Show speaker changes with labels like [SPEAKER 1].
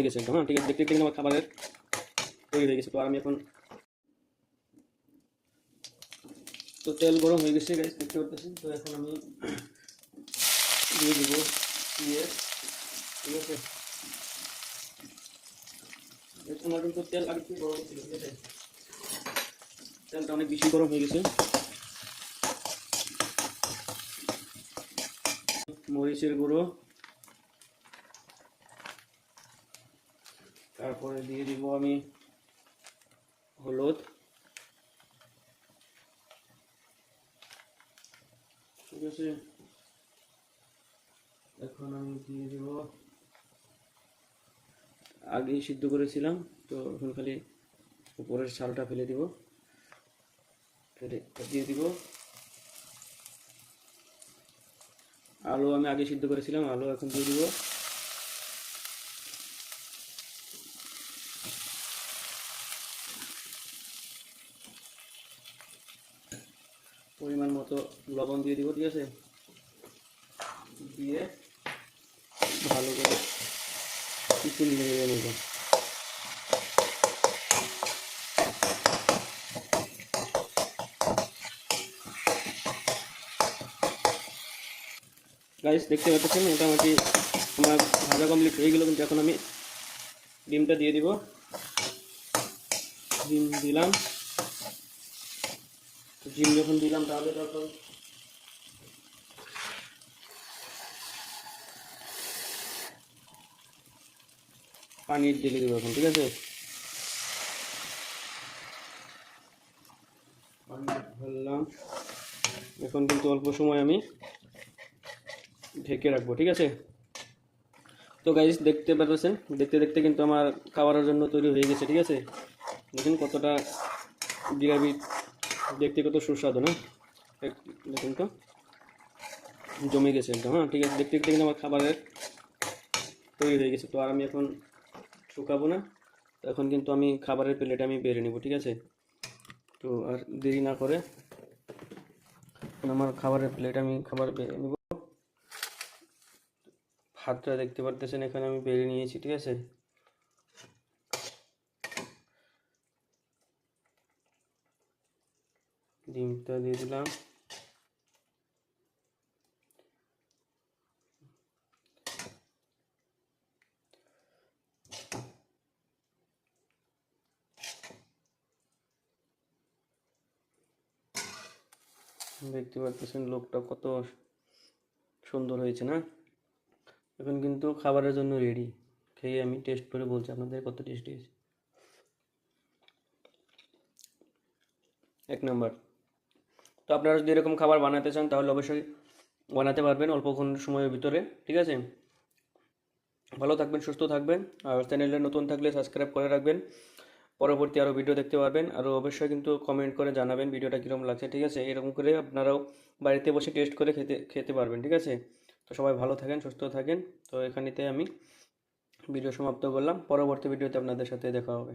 [SPEAKER 1] জমে গেছে একদম। হ্যাঁ ঠিক আছে, দেখতে দেখতে আমার খাবারের। তৈরি হয়ে গেছে। তো আমি এখন তো তেল গরম হয়ে গেছে গাইস দেখতে পাচ্ছেন তো এখন আমি দিয়ে দিব দিয়ে। ঠিক আছে? আমার কিন্তু তেল আগে থেকে গরম ঠিক আছে? তেলটা অনেক বেশি গরম হয়ে গেছে। মরিচের গুঁড়ো। তারপরে দিয়ে দিব আমি হলুদ। ঠিক আছে। এখন আমি দিয়ে দিব। আগেই সিদ্ধ করেছিলাম, তো এখন খালি উপরের ছালটা ফেলে দিব। ফেলে দিয়ে দিব। আলু আমি আগে সিদ্ধ করেছিলাম, আলু এখন দিয়ে দিব। পরিমাণ মতো লবণ দিয়ে দিব, ঠিক আছে? দিয়ে ভালো করে কিছু নেড়ে নেব। গাইস দেখতে পাচ্ছেন, মোটামুটি আমার ভাজা কমপ্লিট হয়ে গেল, কিন্তু এখন আমি ডিমটা দিয়ে দিব। ডিম দিলাম। ডিম যখন দিলাম তাহলে তখন পানি ঢেলে দেবো এখন ঠিক আছে? এখন কিন্তু অল্প সময় আমি ঢেকে রাখব, ঠিক আছে? তো গাইস দেখতে পাচ্ছেন দেখতে দেখতে কিন্তু আমার খাবারের জন্য তৈরি হয়ে গেছে, ঠিক আছে? দেখুন কতটা গ্রেভি দেখতে কত সুস্বাদু না এক- দেখুন তো। জমে গেছে একদম হ্যাঁ? ঠিক আছে, দেখতে দেখতে কিন্তু আমার খাবারের তৈরি হয়ে গেছে। তো আর আমি এখন শুকাবো না। তো এখন কিন্তু আমি খাবারের প্লেটে আমি বেড়ে নেব, ঠিক আছে? তো আর দেরি না করে আমার খাবারের প্লেট আমি খাবার বেড়ে নেব। ভাতটা দেখতে পারতেছেন, এখানে আমি বেড়ে নিয়েছি, ঠিক আছে? ডিমটা দিয়ে দিলাম। দেখতে পাচ্ছেন লোকটা কত সুন্দর হয়েছে না? এখন কিন্তু খাবারের জন্য রেডি খেয়ে আমি টেস্ট করে বলছি আপনাদের কত টেস্টি হয়েছে। এক নাম্বার তো আপনারা যদি এরকম খাবার বানাতে চান, তাহলে অবশ্যই বানাতে পারবেন অল্পক্ষণ সময়ের ভিতরে, ঠিক আছে? ভালো থাকবেন, সুস্থ থাকবেন, আর চ্যানেলে নতুন থাকলে সাবস্ক্রাইব করে রাখবেন। পরবর্তী আরও ভিডিও দেখতে পারবেন, আর অবশ্যই কিন্তু কমেন্ট করে জানাবেন ভিডিওটা কীরকম লাগছে, ঠিক আছে? এরকম করে আপনারাও বাড়িতে বসে টেস্ট করে খেতে খেতে পারবেন, ঠিক আছে? তো সবাই ভালো থাকেন, সুস্থ থাকেন। তো এখানেতে আমি ভিডিও সমাপ্ত করলাম। পরবর্তী ভিডিওতে আপনাদের সাথে দেখা হবে।